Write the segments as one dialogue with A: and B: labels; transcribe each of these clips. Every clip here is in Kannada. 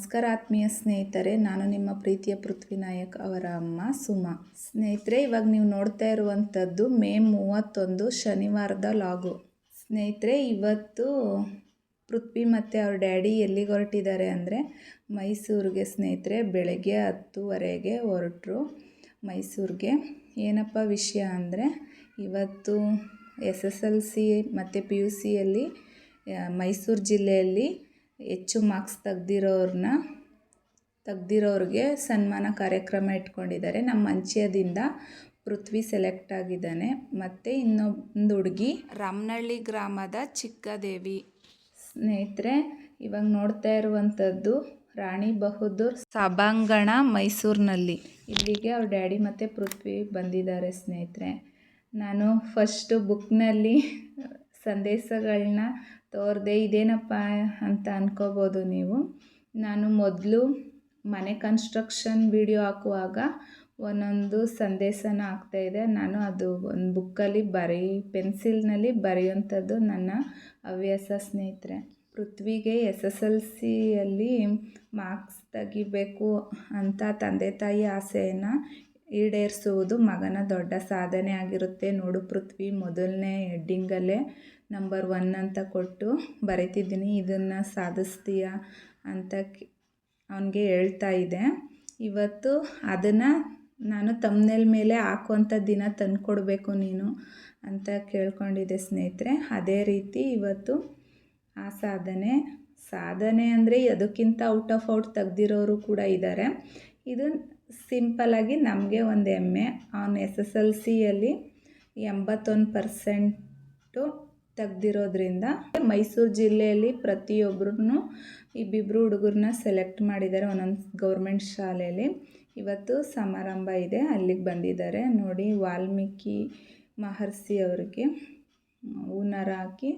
A: ನಮಸ್ಕಾರ ಆತ್ಮೀಯ ಸ್ನೇಹಿತರೆ, ನಾನು ನಿಮ್ಮ ಪ್ರೀತಿಯ ಪೃಥ್ವಿ ನಾಯಕ್ ಅವರ ಅಮ್ಮ ಸುಮಾ. ಸ್ನೇಹಿತರೆ, ಇವಾಗ ನೀವು ನೋಡ್ತಾ ಇರುವಂಥದ್ದು ಮೇ ಮೂವತ್ತೊಂದು ಶನಿವಾರದ ಲಾಗು. ಸ್ನೇಹಿತರೆ, ಇವತ್ತು ಪೃಥ್ವಿ ಮತ್ತು ಅವ್ರ ಡ್ಯಾಡಿ ಎಲ್ಲಿಗೆ ಹೊರಟಿದ್ದಾರೆ ಅಂದರೆ ಮೈಸೂರಿಗೆ ಸ್ನೇಹಿತರೆ, ಬೆಳಗ್ಗೆ ಹತ್ತುವರೆಗೆ ಹೊರಟರು ಮೈಸೂರಿಗೆ. ಏನಪ್ಪ ವಿಷಯ ಅಂದರೆ ಇವತ್ತು ಎಸ್ ಎಸ್ ಎಲ್ ಸಿ ಮತ್ತು ಪಿ ಯು ಸಿಯಲ್ಲಿ ಮೈಸೂರು ಜಿಲ್ಲೆಯಲ್ಲಿ ಹೆಚ್ಚು ಮಾರ್ಕ್ಸ್ ತೆಗ್ದಿರೋರನ್ನ ತೆಗ್ದಿರೋರಿಗೆ ಸನ್ಮಾನ ಕಾರ್ಯಕ್ರಮ ಇಟ್ಕೊಂಡಿದ್ದಾರೆ. ನಮ್ಮ ಮಂಚ್ಯದಿಂದ ಪೃಥ್ವಿ ಸೆಲೆಕ್ಟ್ ಆಗಿದ್ದಾನೆ. ಮತ್ತು ಇನ್ನೊಂದು ಹುಡುಗಿ ರಾಮನಹಳ್ಳಿ ಗ್ರಾಮದ ಚಿಕ್ಕದೇವಿ. ಸ್ನೇಹಿತರೆ, ಇವಾಗ ನೋಡ್ತಾ ಇರುವಂಥದ್ದು ರಾಣಿ ಬಹದ್ದೂರ್ ಸಭಾಂಗಣ ಮೈಸೂರಿನಲ್ಲಿ. ಇಲ್ಲಿಗೆ ಅವ್ರ ಡ್ಯಾಡಿ ಮತ್ತು ಪೃಥ್ವಿ ಬಂದಿದ್ದಾರೆ ಸ್ನೇಹಿತರೆ. ನಾನು ಫಸ್ಟು ಬುಕ್ನಲ್ಲಿ ಸಂದೇಶಗಳನ್ನ ತೋರಿದೆ ಇದೇನಪ್ಪ ಅಂತ ಅನ್ಕೋಬೋದು ನೀವು. ನಾನು ಮೊದಲು ಮನೆ ಕನ್ಸ್ಟ್ರಕ್ಷನ್ ವಿಡಿಯೋ ಹಾಕುವಾಗ ಒಂದೊಂದು ಸಂದೇಶನ ಹಾಕ್ತಾಯಿದ್ದೆ ನಾನು ಅದು ಒಂದು ಬುಕ್ಕಲ್ಲಿ ಬರೀ ಪೆನ್ಸಿಲ್ನಲ್ಲಿ ಬರೆಯುವಂಥದ್ದು ನನ್ನ ಹವ್ಯಾಸ ಸ್ನೇಹಿತರೆ. ಪೃಥ್ವಿಗೆ ಎಸ್ ಎಸ್ ಎಲ್ ಸಿಯಲ್ಲಿ ಮಾರ್ಕ್ಸ್ ತೆಗಿಬೇಕು ಅಂತ ತಂದೆ ತಾಯಿ ಆಸೆಯನ್ನು ಈಡೇರಿಸುವುದು ಮಗನ ದೊಡ್ಡ ಸಾಧನೆ ಆಗಿರುತ್ತೆ. ನೋಡು ಪೃಥ್ವಿ, ಮೊದಲನೇ ಹೆಡ್ಡಿಂಗಲ್ಲೇ ನಂಬರ್ ಒನ್ ಅಂತ ಕೊಟ್ಟು ಬರೀತಿದ್ದೀನಿ, ಇದನ್ನು ಸಾಧಿಸ್ತೀಯ ಅಂತ ಅವನಿಗೆ ಹೇಳ್ತಾ ಇದೆ ಇವತ್ತು ಅದನ್ನು ನಾನು ತಮ್ಮನೇಲ್ ಮೇಲೆ ಹಾಕುವಂಥ ದಿನ ತಂದುಕೊಡ್ಬೇಕು ನೀನು ಅಂತ ಕೇಳ್ಕೊಂಡಿದ್ದೆ ಸ್ನೇಹಿತರೆ. ಅದೇ ರೀತಿ ಇವತ್ತು ಆ ಸಾಧನೆ ಸಾಧನೆ ಅಂದರೆ ಅದಕ್ಕಿಂತ ಔಟ್ ಆಫ್ ಔಟ್ ತೆಗ್ದಿರೋರು ಕೂಡ ಇದ್ದಾರೆ ಇದು ಸಿಂಪಲ್ಲಾಗಿ ನಮಗೆ ಒಂದು ಹೆಮ್ಮೆ ಅವನು ಎಸ್ ಎಸ್ ಎಲ್ ಸಿಯಲ್ಲಿ ಎಂಬತ್ತೊಂದು ಪರ್ಸೆಂಟು ತೆಗ್ದಿರೋದ್ರಿಂದ ಮೈಸೂರು ಜಿಲ್ಲೆಯಲ್ಲಿ ಪ್ರತಿಯೊಬ್ಬರೂ ಇಬ್ಬಿಬ್ಬರು ಹುಡುಗರನ್ನ ಸೆಲೆಕ್ಟ್ ಮಾಡಿದ್ದಾರೆ ಒಂದೊಂದು ಗೌರ್ಮೆಂಟ್ ಶಾಲೆಯಲ್ಲಿ. ಇವತ್ತು ಸಮಾರಂಭ ಇದೆ, ಅಲ್ಲಿಗೆ ಬಂದಿದ್ದಾರೆ. ನೋಡಿ ವಾಲ್ಮೀಕಿ ಮಹರ್ಷಿ ಅವರಿಗೆ ಹೂನರ ಹಾಕಿ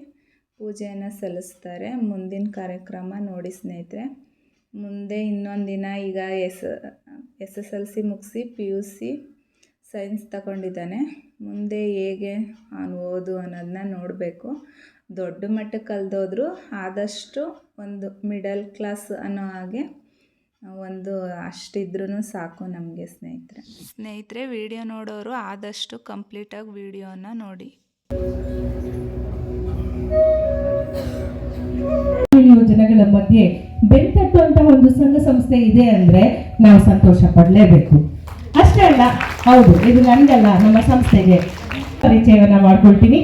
A: ಪೂಜೆಯನ್ನು ಸಲ್ಲಿಸ್ತಾರೆ. ಮುಂದಿನ ಕಾರ್ಯಕ್ರಮ ನೋಡಿ ಸ್ನೇಹಿತರೆ. ಮುಂದೆ ಇನ್ನೊಂದು ದಿನ ಈಗ S S S L C ಮುಗಿಸಿ ಪಿ ಯು ಸಿ ಸೈನ್ಸ್ ತಗೊಂಡಿದ್ದಾನೆ. ಮುಂದೆ ಹೇಗೆ ಅವನು ಓದು ಅನ್ನೋದನ್ನ ನೋಡಬೇಕು. ದೊಡ್ಡ ಮಟ್ಟಕ್ಕೆ ಕಲ್ದೋದ್ರು ಆದಷ್ಟು ಒಂದು ಮಿಡಲ್ ಕ್ಲಾಸ್ ಅನ್ನೋ ಹಾಗೆ ಒಂದು ಅಷ್ಟಿದ್ರೂ ಸಾಕು ನಮಗೆ ಸ್ನೇಹಿತರೆ. ಸ್ನೇಹಿತರೆ ವಿಡಿಯೋ ನೋಡೋರು ಆದಷ್ಟು ಕಂಪ್ಲೀಟಾಗಿ ವಿಡಿಯೋನ ನೋಡಿ.
B: ಯೋಜನೆಗಳ ಮಧ್ಯೆ ಬೆಂತಟ್ಟುವಂತಹ ಒಂದು ಸಂಘ ಸಂಸ್ಥೆ ಇದೆ ಅಂದ್ರೆ ನಾವು ಸಂತೋಷ ಪಡಲೇಬೇಕು. ಅಷ್ಟೇ ಅಲ್ಲ. ಹೌದು, ಇದು ನನ್ಗಲ್ಲ ನಮ್ಮ ಸಂಸ್ಥೆಗೆ ಪರಿಚಯವನ್ನ ಮಾಡ್ಕೊಳ್ತೀನಿ.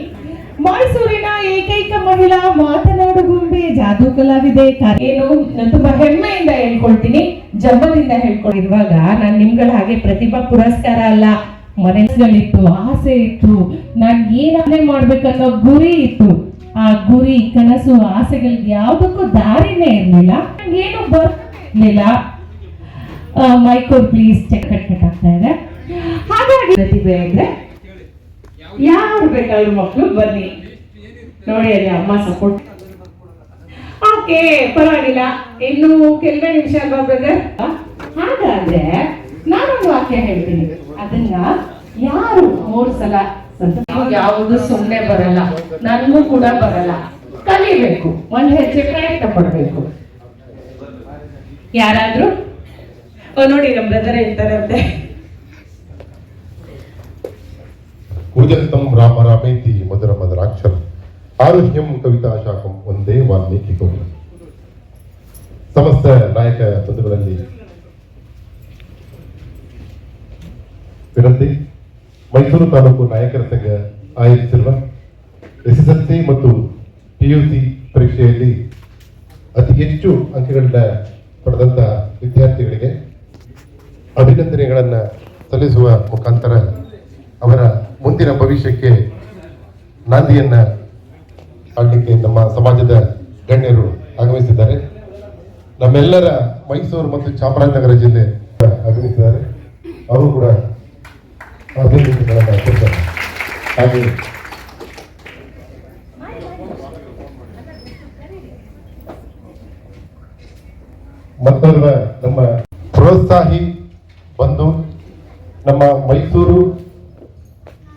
B: ಮೈಸೂರಿನ ಏಕೈಕ ಮಹಿಳಾ ಮಾತನಾಡು ಗುಂಬೆ ಜಾದೂ ಕಲಾವಿದೆ ಏನು? ನಾನು ತುಂಬಾ ಹೆಮ್ಮೆಯಿಂದ ಹೇಳ್ಕೊಳ್ತೀನಿ. ಜಂಬದಿಂದ ಹೇಳ್ಕೊಂಡಿರುವಾಗ ನಾನು ನಿಮ್ಗಳ ಹಾಗೆ ಪ್ರತಿಭಾ ಪುರಸ್ಕಾರ ಅಲ್ಲ. ಮನಸ್ಸುಗಳಿತ್ತು ಆಸೆ ಇತ್ತು. ನಾನು ಏನೇ ಮಾಡ್ಬೇಕನ್ನೋ ಗುರಿ ಇತ್ತು. ಆ ಗುರಿ, ಕನಸು, ಆಸೆಗಳಿಗೆ ಯಾವುದಕ್ಕೂ ದಾರಿನೇ ಇರಲಿಲ್ಲ. ಏನು ಬರ್ಲಿಲ್ಲ ಮೈಕೋರ್ ಪ್ಲೀಸ್ ಚೆಕ್ ಕಟ್ ಕಟ್ ಆಗ್ತಾ ಇದೆ. ಹಾಗಾಗಿ ಪ್ರತಿಭೆ ಅಂದ್ರೆ ಯಾರು ಬೇಕಾದ್ರೂ ಮಕ್ಕಳು ಬನ್ನಿ. ನೋಡಿ ಅಲ್ಲಿ ಅಮ್ಮ ಸಪೋರ್ಟ್ ಓಕೆ, ಪರವಾಗಿಲ್ಲ. ಇನ್ನು ಕೆಲವೇ ನಿಮಿಷ ಅಲ್ವಾ ಬ್ರದರ್ ಹಾಗಾದ್ರೆ ನಾನೊಂದು ವಾಕ್ಯ ಹೇಳ್ತೀನಿ. ಅದನ್ನ ಯಾರು ಮೂರು ಸಲ ಯಾವುದು ಸುಮ್ಮನೆ ಬರಲ್ಲ. ನನಗೂ ಕೂಡ ಬರಲ್ಲ. ಕಲಿಬೇಕು. ಒಂದು ಹೆಚ್ಚು ಪ್ರಯತ್ನ ಪಡ್ಬೇಕು. ಯಾರಾದ್ರೂ? ನೋಡಿ, ನಮ್ಮ ಬ್ರದರ್ ಹೇಳ್ತಾರಂತೆ
C: ಉದಂತಂ ರಾಮ ರಾಮೇತಿ ಮಧುರ ಮಧುರಾಕ್ಷರ. ಆರುಹ್ಯಂ ಕವಿತಾ ಶಾಖಂ ಒಂದೇ ವಾಲ್ಮೀಕಿ ಕವಿ ಸಮಸ್ತ ನಾಯಕ ಬಂಧುಗಳಲ್ಲಿ ವಿನಂತಿ. ಮೈಸೂರು ತಾಲೂಕು ನಾಯಕರ ಸಂಘ ಆಯೋಜಿಸಿರುವ ಎಸ್ ಎಸ್ ಎಲ್ ಸಿ ಮತ್ತು ಪಿಯುಸಿ ಪರೀಕ್ಷೆಯಲ್ಲಿ ಅತಿ ಹೆಚ್ಚು ಅಂಕಗಳನ್ನ ಪಡೆದಂತಹ ವಿದ್ಯಾರ್ಥಿಗಳಿಗೆ ಅಭಿನಂದನೆಗಳನ್ನು ಸಲ್ಲಿಸುವ ಮುಖಾಂತರ ಅವರ ಮುಂದಿನ ಭವಿಷ್ಯಕ್ಕೆ ನಾಂದಿಯನ್ನು ಆಗಲಿಕ್ಕೆ ನಮ್ಮ ಸಮಾಜದ ಗಣ್ಯರು ಆಗಮಿಸಿದ್ದಾರೆ. ನಮ್ಮೆಲ್ಲರ ಮೈಸೂರು ಮತ್ತು ಚಾಮರಾಜನಗರ ಜಿಲ್ಲೆ ಆಗಮಿಸಿದ್ದಾರೆ. ಅವರು ಕೂಡ ಅಭಿನಂದನೆಗಳನ್ನು ಕೊಡ್ತಾರೆ. ಹಾಗೆ ನಮ್ಮ ಪ್ರೋತ್ಸಾಹಿ ಬಂದು ನಮ್ಮ ಮೈಸೂರು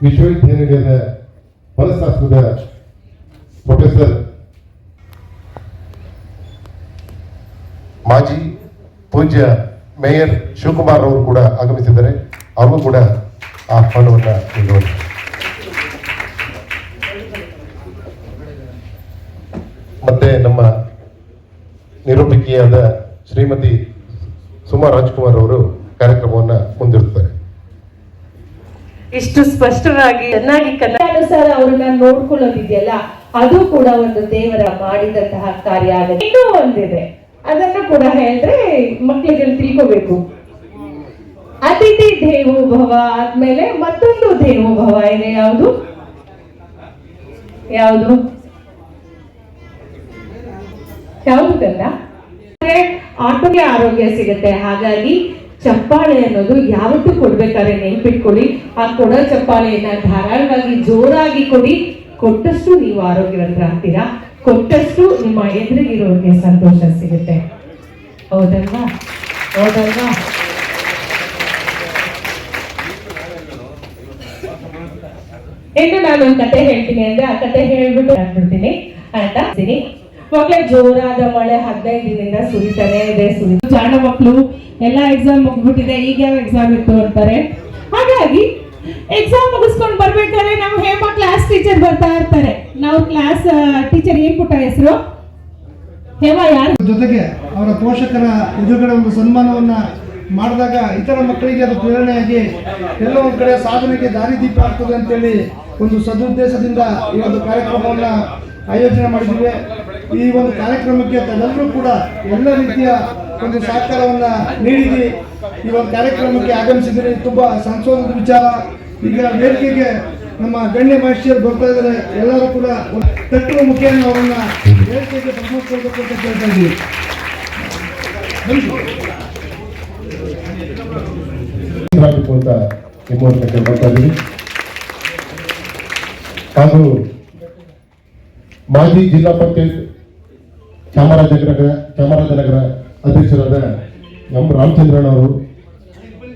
C: ವಿಶ್ವವಿದ್ಯಾನಿಲಯದ ಮನಸ್ಸಾಸ್ತ್ರದ ಪ್ರೊಫೆಸರ್ ಮಾಜಿ ಪೂಜ್ಯ ಮೇಯರ್ ಶಿವಕುಮಾರ್ ಅವರು ಕೂಡ ಆಗಮಿಸಿದ್ದಾರೆ. ಅವರು ಕೂಡ ಆಹ್ವಾನವನ್ನು ಹಣವನ್ನು ಮತ್ತೆ ನಮ್ಮ ನಿರೂಪಿಕೆಯಾದ ಶ್ರೀಮತಿ ಸುಮಾ ರಾಜ್ಕುಮಾರ್ ಅವರು ಕಾರ್ಯಕ್ರಮವನ್ನು ಮುಂದಿರುತ್ತಾರೆ
B: ಇಷ್ಟು ಸ್ಪಷ್ಟವಾಗಿ ಚೆನ್ನಾಗಿ ಕನ್ನಡಾನುಸಾರ ಅವ್ರನ್ನ ನೋಡ್ಕೊಳ್ಳೋದಿದೆಯಲ್ಲ ಅದು ಕೂಡ ಒಂದು ದೇವರ ಮಾಡಿದಂತಹ ಕಾರ್ಯ ಆಗುತ್ತೆ ಇನ್ನೂ ಒಂದಿದೆ. ಅದನ್ನ ಕೂಡ ಹೇಳಿದ್ರೆ ಮಕ್ಕಳಿಗೆ ತಿಳ್ಕೋಬೇಕು. ಅತಿಥಿ ದೇವೋ ಭವ ಆದ್ಮೇಲೆ ಮತ್ತೊಂದು ದೇವೋ ಭವ ಇದೆ. ಯಾವುದು? ಯಾವುದು? ಯಾವುದಲ್ಲ ಆರೋಗ್ಯ ಸಿಗುತ್ತೆ. ಹಾಗಾಗಿ ಚಪ್ಪಾಳೆ ಅನ್ನೋದು ಯಾವತ್ತೂ ಕೊಡ್ಬೇಕಾದ್ರೆ ನೆನ್ಪಿಟ್ಕೊಳ್ಳಿ. ಆ ಕೊಡೋ ಚಪ್ಪಾಳೆಯನ್ನ ಧಾರಾಳವಾಗಿ ಜೋರಾಗಿ ಕೊಡಿ. ಕೊಟ್ಟಷ್ಟು ನೀವು ಆರೋಗ್ಯವಂತರಾಗ್ತೀರಾ? ಕೊಟ್ಟಷ್ಟು ನಿಮ್ಮ ಎದುರಿಗಿರೋರಿಗೆ ಸಂತೋಷ ಸಿಗುತ್ತೆ. ಹೌದಲ್ವಾ? ಹೌದಲ್ವಾ? ಇನ್ನು ನಾನು ಒಂದು ಕತೆ ಹೇಳ್ತೀನಿ ಅಂದ್ರೆ ಆ ಕತೆ ಹೇಳ್ಬಿಟ್ಟು ಆಗ್ಬಿಡ್ತೀನಿ ಅಂತ ಹೇಳ್ತೀನಿ. ಜೋರಾದ ಮಳೆ ಹದಿನೈದು ದಿನದಿಂದ ಸುರಿತಾನೆ ಇದೆ ಸುರಿ ಜಾಣ ಮಕ್ಕಳು ಎಲ್ಲ ಎಕ್ಸಾಮ್ ಮುಗ್ಬಿಟ್ಟಿದೆ ಈಗ ಎಕ್ಸಾಮ್ ಇತ್ತು ಅಂತಾರೆ? ಹಾಗಾಗಿ ಎಕ್ಸಾಮ್ ಮುಗಿಸ್ಕೊಂಡು ಬರ್ಬೇಕಾದ್ರೆ ನಾವು ಹೇಮ ಕ್ಲಾಸ್ ಟೀಚರ್ ಬರ್ತಾ ಇರ್ತಾರೆ. ನಾವು ಕ್ಲಾಸ್ ಟೀಚರ್ ಏನ್ ಪುಟ್ಟ ಹೆಸರು? ಹೇಮ ಯಾರು?
D: ಜೊತೆಗೆ ಅವರ ಪೋಷಕರ ಎದುರುಗಡೆ ಒಂದು ಸನ್ಮಾನವನ್ನ ಮಾಡಿದಾಗ ಇತರ ಮಕ್ಕಳಿಗೆ ಅದು ಪ್ರೇರಣೆಯಾಗಿ ಎಲ್ಲ ಒಂದು ಕಡೆ ಸಾಧನೆಗೆ ದಾರಿದೀಪ ಆಗ್ತದೆ ಅಂತೇಳಿ ಒಂದು ಸದುದ್ದೇಶದಿಂದ ಈ ಒಂದು ಕಾರ್ಯಕ್ರಮವನ್ನ ಆಯೋಜನೆ ಮಾಡಿದ್ದೀವಿ. ಈ ಒಂದು ಕಾರ್ಯಕ್ರಮಕ್ಕೆ ತಾವೆಲ್ಲರೂ ಕೂಡ ಎಲ್ಲ ರೀತಿಯ ಒಂದು ಸಹಕಾರವನ್ನ ನೀಡಿದಿ. ಈ ಒಂದು ಕಾರ್ಯಕ್ರಮಕ್ಕೆ ಆಗಮಿಸಿದರೆ ತುಂಬಾ ಸಂತೋಷದ ವಿಚಾರ. ಈಗ ವೇದಿಕೆಗೆ ನಮ್ಮ ಗಣ್ಯ ಮಹರ್ಷಿಯರು ಬರ್ತಾ ಇದ್ದಾರೆ. ಎಲ್ಲರೂ ಕೂಡ ತಟ್ಟುವ ಮುಖೇನ ಅವರನ್ನ ವೇದಿಕೆಗೆ ಪ್ರಮೋದಿಸಬೇಕು ಅಂತ ಕೇಳ್ತಾ ಇದ್ದೀವಿ.
C: ಮಾಜಿ ಜಿಲ್ಲಾ ಪಂಚಾಯತ್ ಚಾಮರಾಜನಗರ ಚಾಮರಾಜನಗರ ಅಧ್ಯಕ್ಷರಾದ ಎಂ ರಾಮಚಂದ್ರನ್ ಅವರು,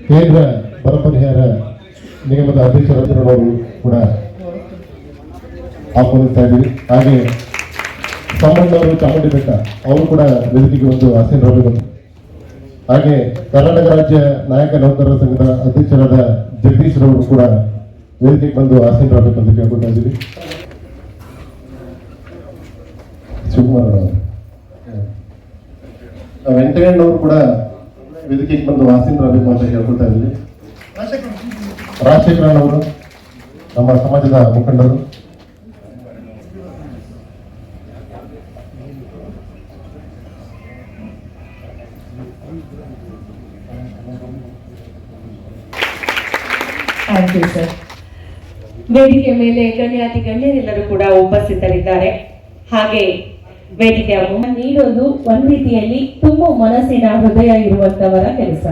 C: ಕೇಂದ್ರ ಬರ ಪರಿಹಾರ ನಿಗಮದ ಅಧ್ಯಕ್ಷರಾದವರು ಕೂಡ ಆಹ್ವಾನಿಸ್ತಾ ಇದ್ದೀವಿ ಹಾಗೆ ಸಾಮಣ್ಣವರು ಚಾಮುಂಡಿ ಬೆಟ್ಟ, ಅವರು ಕೂಡ ವೇದಿಕೆಗೆ ಒಂದು ಆಸೀನರಾಗಬೇಕು ಹಾಗೆ ಕರ್ನಾಟಕ ರಾಜ್ಯ ನಾಯಕ ನೌಕರರ ಸಂಘದ ಅಧ್ಯಕ್ಷರಾದ ಜಗದೀಶ್ ರವರು ಕೂಡ ವೇದಿಕೆಗೆ ಬಂದು ಆಸೀನರಾಗಬೇಕು ಅಂತ ಕೇಳ್ಕೊತಾ ಇದ್ದೀವಿ ವೆಂಕಟಯ್ಯನವರು ಕೂಡ ವೇದಿಕೆಗೆ ಬಂದು ಆಸೀನರಾಗಬೇಕು ಅಂತ ಕೇಳ್ಕೊತಾ ಇದ್ದೀವಿ ರಾಜಶೇಖರನ್ ಅವರು, ನಮ್ಮ ಸಮಾಜದ ಮುಖಂಡರು.
B: ಸರ್ ವೇದಿಕೆ ಮೇಲೆ ಗಣ್ಯಾತಿ ಗಣ್ಯರೆಲ್ಲರೂ ಕೂಡ ಉಪಸ್ಥಿತರಿದ್ದಾರೆ. ಹಾಗೆ ವೇದಿಕೆಯ ನೀಡೋದು ಒಂದ್ ರೀತಿಯಲ್ಲಿ ತುಂಬಾ ಮನಸ್ಸಿನ ಹೃದಯ ಇರುವಂತವರ ಕೆಲಸ.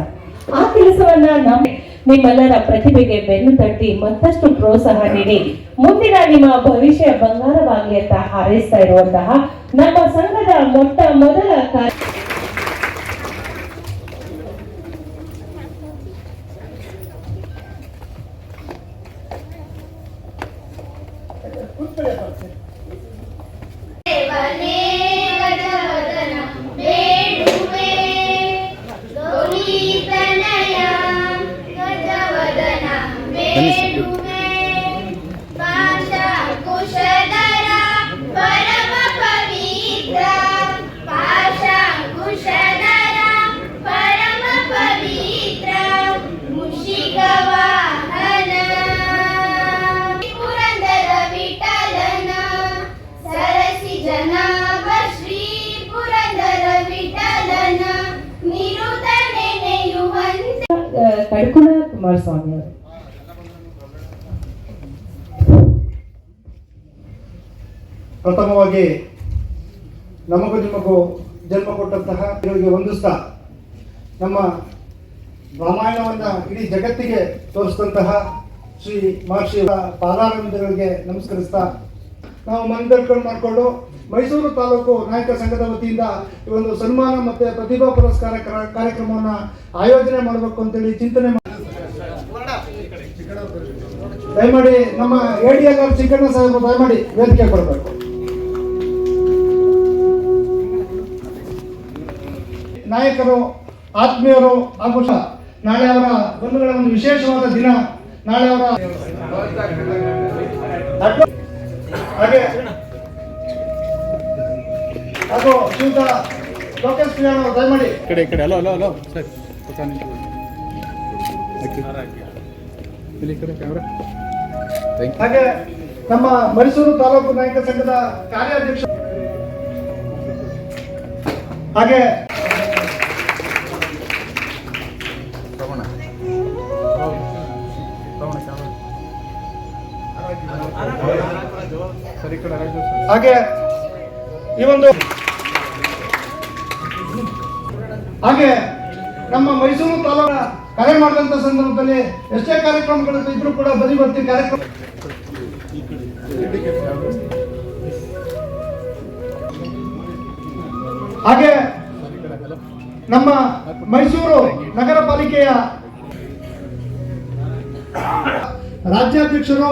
B: ಆ ಕೆಲಸವನ್ನ ನಮ್ಮ ನಿಮ್ಮೆಲ್ಲರ ಪ್ರತಿಭೆಗೆ ಬೆನ್ನು ತಟ್ಟಿ ಮತ್ತಷ್ಟು ಪ್ರೋತ್ಸಾಹ ನೀಡಿ. ಮುಂದಿನ ನಿಮ್ಮ ಭವಿಷ್ಯ ಬಂಗಾರವಾಗಲಿ ಅಂತ ಹಾರೈಸ್ತಾ ಇರುವಂತಹ ನಮ್ಮ ಸಂಘದ ಮೊಟ್ಟ ಮೊದಲ ಕಾರ್ಯ ಅವರು.
D: ಪ್ರಥಮವಾಗಿ ನಮಗೂ ನಿಮಗೂ ಜನ್ಮ ಕೊಟ್ಟಂತಹ ಇವರಿಗೆ ವಂದಿಸ್ತಾ ನಮ್ಮ ರಾಮಾಯಣವನ್ನು ಇಡೀ ಜಗತ್ತಿಗೆ ತೋರಿಸಿದಂತಹ ಶ್ರೀ ಮಹರ್ಷಿ ಪಾದಾರವಿಂದಗಳಿಗೆ ನಮಸ್ಕರಿಸ್ತಾ, ನಾವು ಮನದರ್ಕೊಂಡು ಮಾಡಿಕೊಂಡು ಮೈಸೂರು ತಾಲೂಕು ನಾಯಕ ಸಂಘದ ವತಿಯಿಂದ ಈ ಒಂದು ಸನ್ಮಾನ ಮತ್ತು ಪ್ರತಿಭಾ ಪುರಸ್ಕಾರ ಕಾರ್ಯಕ್ರಮವನ್ನ ಆಯೋಜನೆ ಮಾಡಬೇಕು ಅಂತೇಳಿ ಚಿಂತನೆ ಮಾಡಿ ದಯಮಾಡಿ ನಮ್ಮ A D L R Chikkanna ಸಾಹೇಬರು ದಯಮಾಡಿ ವೇದಿಕೆ ಕೊಡಬೇಕು. ನಾಯಕರು ಆತ್ಮೀಯರು ಹಾಗೂ ಸಹ ನಾಳೆ ಅವರ ಬಂಧುಗಳ ಒಂದು ವಿಶೇಷವಾದ ದಿನ. ನಾಳೆ ಅವರ ಹಾಗೆ. ಹಾಗೂ ಶ್ರೀಯುತ ಲೋಕೇಶ್ ಕಲ್ಯಾಣ್ ಅವರು ದಯಮಾಡಿ.
E: ಕಡೆ ಕಡೆ. Hello hello hello sir.
D: ಹಾಗೆ ನಮ್ಮ ಮೈಸೂರು ತಾಲೂಕು ನಾಯಕ ಸಂಘದ ಕಾರ್ಯಾಧ್ಯಕ್ಷ ಹಾಗೆ ಹಾಗೆ ಈ ಒಂದು ಹಾಗೆ ನಮ್ಮ ಮೈಸೂರು ತಾಲೂಕಿನ ಕರೆ ಮಾಡಿದಂತ ಸಂದರ್ಭದಲ್ಲಿ ಎಷ್ಟೇ ಕಾರ್ಯಕ್ರಮಗಳು ಇದ್ರೂ ಕೂಡ ಬದಿ ಬರ್ತಿ ಕಾರ್ಯಕ್ರಮ ಹಾಗೆ ನಮ್ಮ ಮೈಸೂರು ನಗರ ಪಾಲಿಕೆಯ ರಾಜ್ಯಾಧ್ಯಕ್ಷರು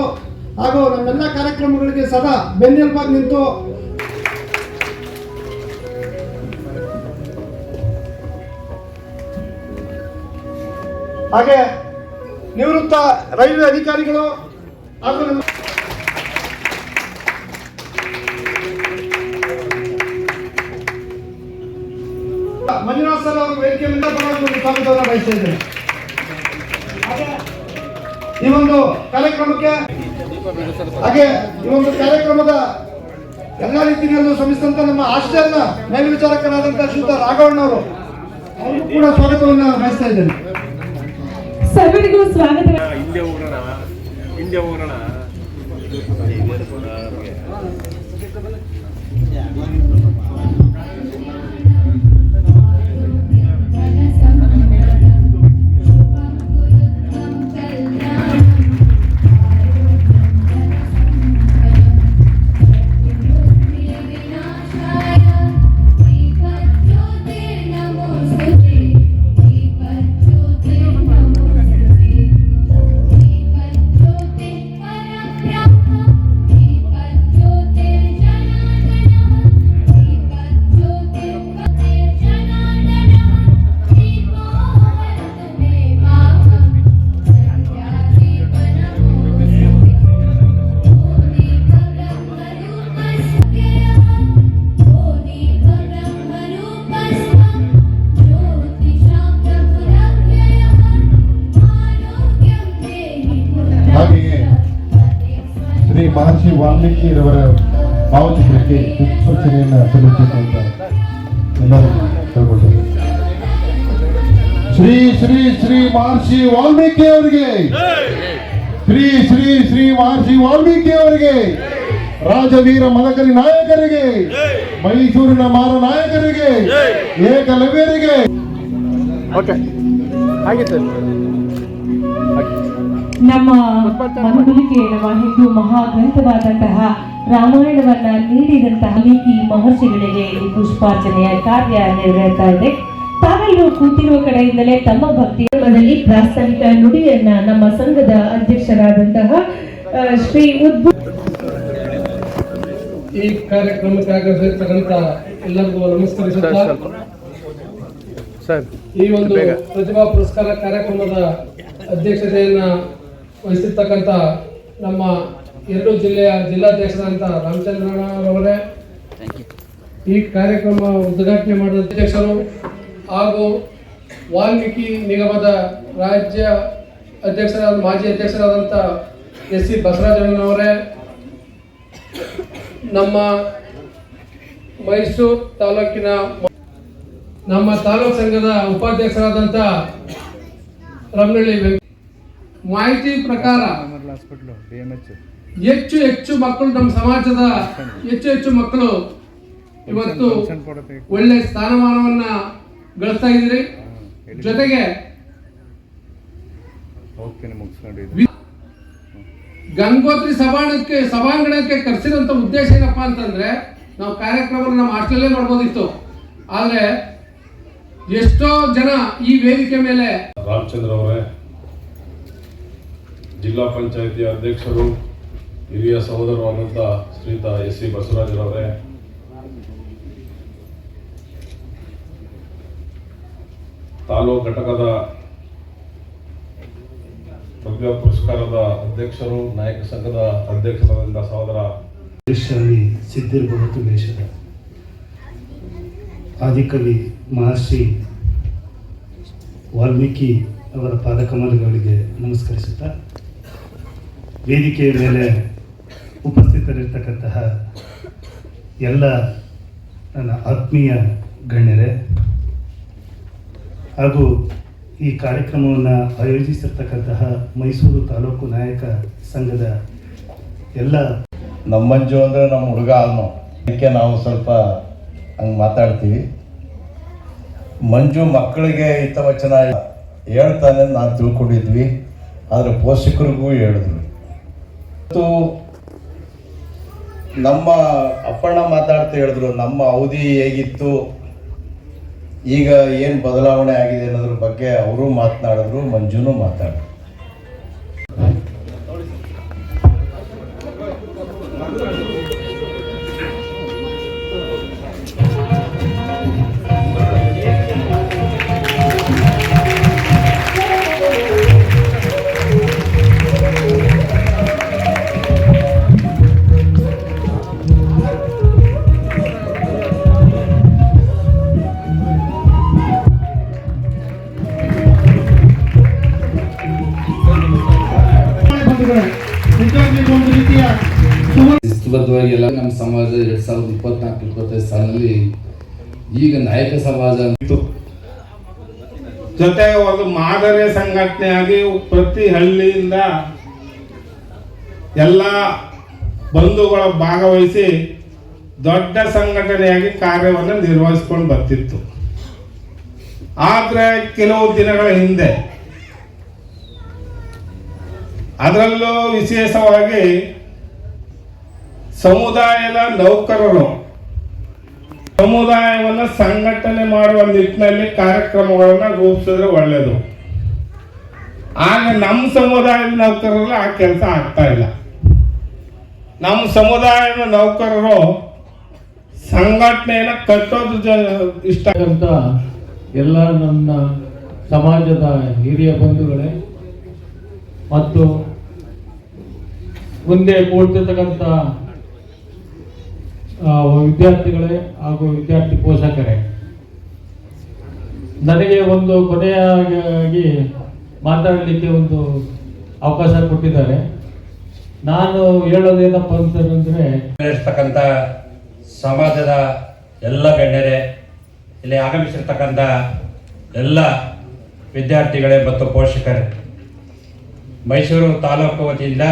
D: ಹಾಗೂ ನಮ್ಮೆಲ್ಲ ಕಾರ್ಯಕ್ರಮಗಳಿಗೆ ಸದಾ ಬೆನ್ನೆಲುಬಾಗಿ ನಿಂತು ಹಾಗೆ ನಿವೃತ್ತ ರೈಲ್ವೆ ಅಧಿಕಾರಿಗಳು ಹಾಗೂ ಮಂಜುನಾಥ್ ಸರ್ ಅವರು ವೇದಿಕೆ ಮೇಲೆ ಸ್ವಾಗತವನ್ನು ಬಯಸ್ತಾ ಇದ್ದೇನೆ. ಈ ಒಂದು ಕಾರ್ಯಕ್ರಮಕ್ಕೆ ಹಾಗೆ ಈ ಒಂದು ಕಾರ್ಯಕ್ರಮದ ಎಲ್ಲ ರೀತಿಯಲ್ಲೂ ಶ್ರಮಿಸಿದಂತ ನಮ್ಮ ಆಶ್ರಯನ ಮೇಲ್ವಿಚಾರಕರಾದಂತಹ ಶ್ರೀಯುತ ರಾಘವಣ್ಣವರು ಅವರು ಕೂಡ ಸ್ವಾಗತವನ್ನು ಬಯಸ್ತಾ ಇದ್ದೇನೆ.
B: ಸರ್ವರಿಗೂ ಸ್ವಾಗತ
E: ಹಿಂದೆ ಹೋಗೋಣ ಹಿಂದೆ ಹೋಗೋಣ
C: ವಾಲ್ಮೀಕಿರವರ ಭಾವಚಿತ್ರಕ್ಕೆ ಪುಷ್ಪಚನೆಯನ್ನು ಸಲ್ಲಿಸಬೇಕು ಅಂತ ಎಲ್ಲರೂ ಕೇಳ್ಕೊಳ್ತಾರೆ ಶ್ರೀ ಶ್ರೀ ಶ್ರೀ ಮಹರ್ಷಿ ವಾಲ್ಮೀಕಿ ಅವರಿಗೆ, ಶ್ರೀ ಶ್ರೀ ಶ್ರೀ ಮಹರ್ಷಿ ವಾಲ್ಮೀಕಿ ಅವರಿಗೆ, ರಾಜವೀರ ಮದಕರಿ ನಾಯಕರಿಗೆ, ಮೈಸೂರಿನ ಮಾರ ನಾಯಕರಿಗೆ, ಏಕಲವ್ಯರಿಗೆ.
E: ಓಕೆ ಆಗಿತ್ತು
B: ನಮ್ಮ ಮನಗುಲಿಕೆ ನಮ್ಮ ಹಿಂದೂ ಮಹಾಗ್ರಂಥವಾದಂತಹ ರಾಮಾಯಣವನ್ನ ನೀಡಿದಂತಹ ವಾಲ್ಮೀಕಿ ಮಹರ್ಷಿಗಳಿಗೆ ಈ ಪುಷ್ಪಾರ್ಚನೆಯ ಕಾರ್ಯ ನೆರವೇರ್ತಾ ಇದೆ. ತಾವೆಲ್ಲರೂ ಕೂತಿರುವ ಕಡೆಯಿಂದಲೇ ತಮ್ಮ ಭಕ್ತಿ ಧರ್ಮದಲ್ಲಿ ಪ್ರಾಸ್ತಾವಿಕ ನುಡಿಯನ್ನ ನಮ್ಮ ಸಂಘದ ಅಧ್ಯಕ್ಷರಾದಂತಹ ಶ್ರೀ ಉದ್ಭು
F: ಈ ಕಾರ್ಯಕ್ರಮಕ್ಕೆ ಆಗಮಿಸಿರ್ತಕ್ಕಂಥ ಎಲ್ಲರಿಗೂ ನಮಸ್ಕರಿಸುತ್ತಾ
E: ಸರ್
F: ಈ ಒಂದು ಪ್ರತಿಭಾ ಪುರಸ್ಕಾರ ಕಾರ್ಯಕ್ರಮದ ಅಧ್ಯಕ್ಷತೆಯನ್ನ ವಹಿಸಿರ್ತಕ್ಕಂಥ ನಮ್ಮ ಎರಡು ಜಿಲ್ಲೆಯ ಜಿಲ್ಲಾಧ್ಯಕ್ಷರಾದಂಥ ರಾಮಚಂದ್ರವರೇ ಈ ಕಾರ್ಯಕ್ರಮ ಉದ್ಘಾಟನೆ ಮಾಡಿದ ಅಧ್ಯಕ್ಷರು ಹಾಗೂ ವಾಲ್ಮೀಕಿ ನಿಗಮದ ರಾಜ್ಯ ಅಧ್ಯಕ್ಷರಾದ, ಮಾಜಿ ಅಧ್ಯಕ್ಷರಾದಂಥ ಎಸ್ ಸಿ ಬಸವರಾಜಣ್ಣನವರೇ ನಮ್ಮ ಮೈಸೂರು ತಾಲೂಕಿನ ನಮ್ಮ ತಾಲೂಕು ಸಂಘದ ಉಪಾಧ್ಯಕ್ಷರಾದಂಥ ರಮನಳ್ಳಿ ಮಾಹಿತಿ ಪ್ರಕಾರ ಹೆಚ್ಚು ಹೆಚ್ಚು ಮಕ್ಕಳು ನಮ್ಮ ಸಮಾಜದ ಹೆಚ್ಚು ಹೆಚ್ಚು ಮಕ್ಕಳು ಇವತ್ತು ಒಳ್ಳೆ ಸ್ಥಾನಮಾನವನ್ನ ಗಳಿಸ್ತಾ ಇದ್ರಿ ಜೊತೆಗೆ ಗಂಗೋತ್ರಿ ಸಭಾಂಗಣಕ್ಕೆ ಸಭಾಂಗಣಕ್ಕೆ ಕರೆಸಿದಂತ ಉದ್ದೇಶ ಏನಪ್ಪಾ ಅಂತಂದ್ರೆ ನಾವು ಕಾರ್ಯಕ್ರಮ ನಮ್ಮ ಹಾಸ್ಟೆಲ್ಲೇ ಮಾಡ್ಬೋದಿತ್ತು. ಆದ್ರೆ ಎಷ್ಟೋ ಜನ ಈ ವೇದಿಕೆ ಮೇಲೆ
G: ರಾಮಚಂದ್ರ ಅವರೇ ಜಿಲ್ಲಾ ಪಂಚಾಯಿತಿ ಅಧ್ಯಕ್ಷರು ಹಿರಿಯ ಸಹೋದರರಾದಂಥ ಶ್ರೀತ ಎಸ್ ಸಿ ಬಸವರಾಜರವರೇ. ತಾಲೂಕು ಘಟಕದ ಪದ್ಮ ಪುರಸ್ಕಾರದ ಅಧ್ಯಕ್ಷರು, ನಾಯಕ ಸಂಘದ ಅಧ್ಯಕ್ಷರಾದ ಸಹೋದರ
H: ಶ್ರೀ ಸಿದ್ದಿರ್ ಬಹುತು ದೇಶದ ಆದಿಕವಿ ಮಹರ್ಷಿ ವಾಲ್ಮೀಕಿ ಅವರ ಪಾದಕಮಲಗಳಿಗೆ ನಮಸ್ಕರಿಸುತ್ತಾ ವೇದಿಕೆಯ ಮೇಲೆ ಉಪಸ್ಥಿತರಿರ್ತಕ್ಕಂತಹ ಎಲ್ಲ ನನ್ನ ಆತ್ಮೀಯ ಗಣ್ಯರೇ, ಹಾಗೂ ಈ ಕಾರ್ಯಕ್ರಮವನ್ನು ಆಯೋಜಿಸಿರ್ತಕ್ಕಂತಹ ಮೈಸೂರು ತಾಲೂಕು ನಾಯಕ ಸಂಘದ ಎಲ್ಲ
I: ನಮ್ಮಂಜು ಅಂದರೆ ನಮ್ಮ ಹುಡುಗ ಅನ್ನೋ ಅದಕ್ಕೆ ನಾವು ಸ್ವಲ್ಪ ಹಂಗೆ ಮಾತಾಡ್ತೀವಿ. ಮಂಜು ಮಕ್ಕಳಿಗೆ ಹಿತವಚನ ಹೇಳ್ತಾನೆ ನಾವು ತಿಳ್ಕೊಂಡಿದ್ವಿ. ಆದರೆ ಪೋಷಕರಿಗೂ ಹೇಳಿದ್ರು ಮತ್ತು ನಮ್ಮ ಅಪ್ಪಣ್ಣ ಮಾತಾಡ್ತಾ ಹೇಳಿದ್ರು, ನಮ್ಮ ಅವಧಿ ಹೇಗಿತ್ತು, ಈಗ ಏನು ಬದಲಾವಣೆ ಆಗಿದೆ ಅನ್ನೋದ್ರ ಬಗ್ಗೆ ಅವರು ಮಾತನಾಡಿದ್ರು, ಮಂಜುನೂ ಮಾತಾಡಿದ್ರು.
J: ಎರಡ್ ಸಾವಿರದ ಇಪ್ಪತ್ನಾಲ್ಕು, ಇಪ್ಪತ್ತೈದು ಸಾಲಿನಲ್ಲಿ ಈಗ ನಾಯಕ ಸಮಾಜ
K: ಜೊತೆ ಒಂದು ಮಾದರಿ ಸಂಘಟನೆಯಾಗಿ ಪ್ರತಿ ಹಳ್ಳಿಯಿಂದ ಎಲ್ಲ ಬಂಧುಗಳು ಭಾಗವಹಿಸಿ ದೊಡ್ಡ ಸಂಘಟನೆಯಾಗಿ ಕಾರ್ಯವನ್ನು ನಿರ್ವಹಿಸ್ಕೊಂಡು ಬರ್ತಿತ್ತು. ಆದರೆ ಕೆಲವು ದಿನಗಳ ಹಿಂದೆ ಅದರಲ್ಲೂ ವಿಶೇಷವಾಗಿ ಸಮುದಾಯದ ನೌಕರರು ಸಮುದಾಯವನ್ನು ಸಂಘಟನೆ ಮಾಡುವ ನಿಟ್ಟಿನಲ್ಲಿ ಕಾರ್ಯಕ್ರಮಗಳನ್ನು ರೂಪಿಸಿದ್ರೆ ಒಳ್ಳೆಯದು ಆಗ ನಮ್ಮ ಸಮುದಾಯದ ನೌಕರರಲ್ಲಿ ಆ ಕೆಲಸ ಆಗ್ತಾ ಇಲ್ಲ. ನಮ್ಮ ಸಮುದಾಯದ ನೌಕರರು ಸಂಘಟನೆಯನ್ನು ಕಟ್ಟೋದು ಜ ಇಷ್ಟ
L: ಅಂತ ಎಲ್ಲ ನನ್ನ ಸಮಾಜದ ಹಿರಿಯ ಬಂಧುಗಳೇ ಮತ್ತು ಮುಂದೆ ಕೂಡ್ತಿರ್ತಕ್ಕಂಥ ವಿದ್ಯಾರ್ಥಿಗಳೇ ಹಾಗೂ ವಿದ್ಯಾರ್ಥಿ ಪೋಷಕರೇ. ನನಗೆ ಒಂದು ಕೊನೆಯಾಗಿ ಮಾತಾಡಲಿಕ್ಕೆ ಒಂದು ಅವಕಾಶ ಕೊಟ್ಟಿದ್ದಾರೆ. ನಾನು ಹೇಳೋದೇನಪ್ಪ ಅಂತಂದರೆ,
I: ಇರ್ತಕ್ಕಂಥ ಸಮಾಜದ ಎಲ್ಲ ಗಣ್ಯರೇ, ಇಲ್ಲಿ ಆಗಮಿಸಿರ್ತಕ್ಕಂಥ ಎಲ್ಲ ವಿದ್ಯಾರ್ಥಿಗಳೇ ಮತ್ತು ಪೋಷಕರೇ, ಮೈಸೂರು ತಾಲೂಕು ವತಿಯಿಂದ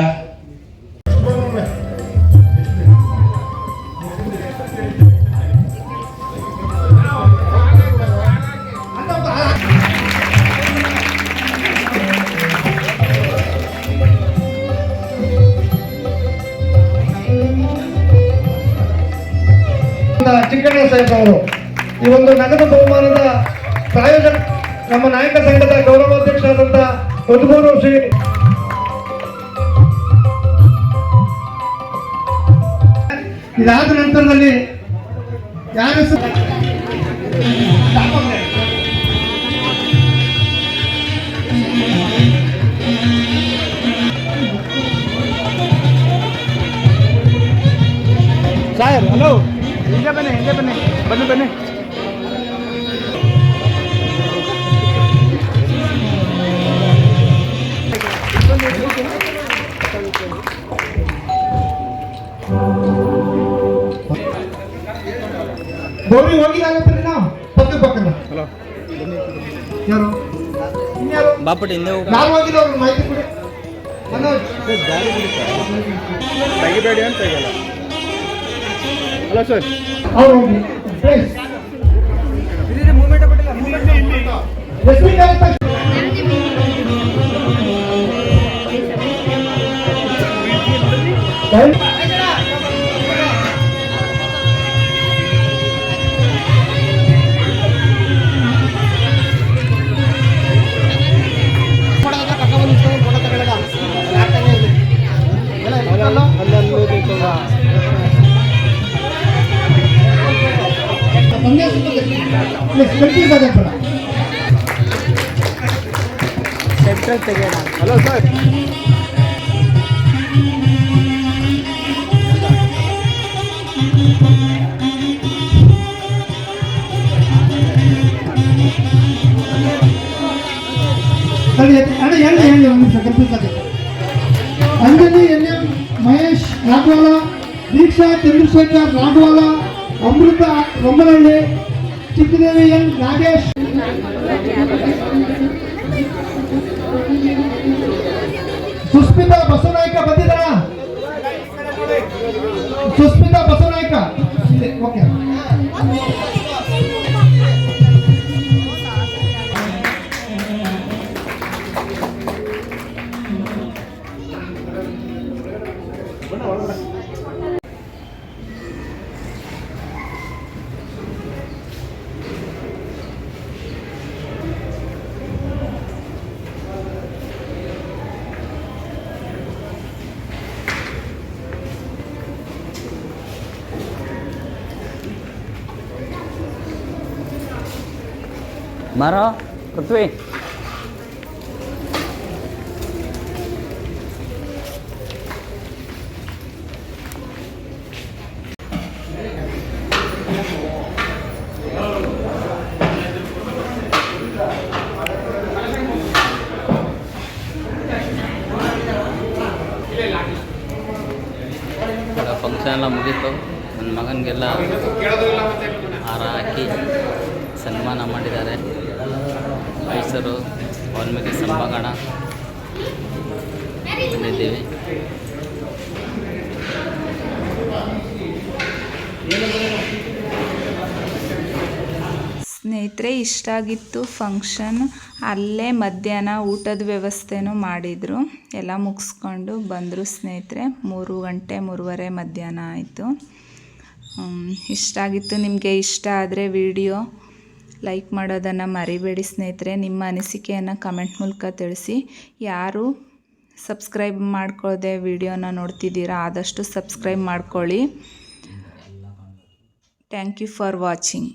D: ಚಿಕ್ಕಣ್ಣ ಸಾಹೇಬ್ ಅವರು. ಈ ಒಂದು ನಗದು ಬಹುಮಾನದ ಪ್ರಾಯೋಜಕ, ನಮ್ಮ ನಾಯಕ ಸಂಘದ ಗೌರವಾಧ್ಯಕ್ಷರಾದಂಥ ಮಧುಮೂರು ಶ್ರೀ ಇದಾದ ನಂತರದಲ್ಲಿ ಯಾರ ಬನ್ನಿ ಹಿಂದೆ ಬನ್ನಿ. ಬನ್ನಿ ಬನ್ನಿ. ಗೌರಿ ಹೋಗಿದಾಗತ್ತೆ ನಾವು ಪಕ್ಕ ಪಕ್ಕದ. ಯಾರು? ಇನ್ಯಾರು?
M: ಬಾಪಟ್ ಹಿಂದೆ ಹೋಗು.
D: ಹೋಗಿಲ್ಲ ಮಾಹಿತಿ ಕೊಡಿ. ಮನೋಜ್.
J: ತೆಗಿಬೇಡಿ ಅಂತ ತೆಗಿಯಲ್ಲ ಹಲೋ ಸರ್
D: ಅವ್ರು ಹೋಗಿ ಪ್ಲೀಸ್ ಎಷ್ಟು ಆಯ್ತಾ ಪ್ಲೀಸ್ ಕನ್ಫ್ಯೂಸ್ ಆಗಬೇಡ ಸರಿ ಅಣ್ಣ ಎಲ್ಲಿ ಹೇಳಿ சென்ட்ரல் தெரியலாம் hello sir Anjali NM Mahesh రాఘవాల Deeksha Chandrashekhar రాఘవాల అమృత రొమ్మలండి ಚಿಕ್ಕದೇವಿ ಎನ್ ನಾಗೇಶ್ ಸುಸ್ಮಿತಾ ಬಸವನಾಯ್ಕ ಬಂದಿದ್ದಾರಾ ಸುಸ್ಮಿತಾ ಬಸವನಾಯ್ಕ ಇದೆ ಓಕೆ
N: ಮಾರೋ ಪೃಥ್ವಿ ಫಂಕ್ಷನ್ ಎಲ್ಲ ಮುಗೀತು ನನ್ನ ಮಗನಿಗೆಲ್ಲ ಹಾರ ಹಾಕಿ ಸನ್ಮಾನ ಮಾಡಿದ್ದಾರೆ ಮೈಸೂರು ವಾಲ್ಮೀಕಿ ಸಂಭಾಗಣ ಬಂದಿದ್ದೀವಿ.
A: ಸ್ನೇಹಿತರೆ, ಇಷ್ಟ ಆಗಿತ್ತು ಫಂಕ್ಷನ್ ಅಲ್ಲೇ ಮಧ್ಯಾಹ್ನ ಊಟದ ವ್ಯವಸ್ಥೆನೂ ಮಾಡಿದರು. ಎಲ್ಲ ಮುಗಿಸ್ಕೊಂಡು ಬಂದರು ಸ್ನೇಹಿತರೆ. ಮೂರು ಗಂಟೆ, ಮೂರುವರೆ ಮಧ್ಯಾಹ್ನ ಆಯಿತು. ಇಷ್ಟ ಆಗಿತ್ತು ನಿಮಗೆ? ಇಷ್ಟ ಆದರೆ ವಿಡಿಯೋ ಲೈಕ್ ಮಾಡೋದನ್ನು ಮರಿಬೇಡಿ ಸ್ನೇಹಿತರೆ. ನಿಮ್ಮ ಅನಿಸಿಕೆಯನ್ನು ಕಮೆಂಟ್ ಮೂಲಕ ತಿಳಿಸಿ. ಯಾರು ಸಬ್ಸ್ಕ್ರೈಬ್ ಮಾಡ್ಕೊಳ್ಳದೆ ವಿಡಿಯೋನ ನೋಡ್ತಿದ್ದೀರಾ, ಆದಷ್ಟು ಸಬ್ಸ್ಕ್ರೈಬ್ ಮಾಡ್ಕೊಳ್ಳಿ. Thank you for watching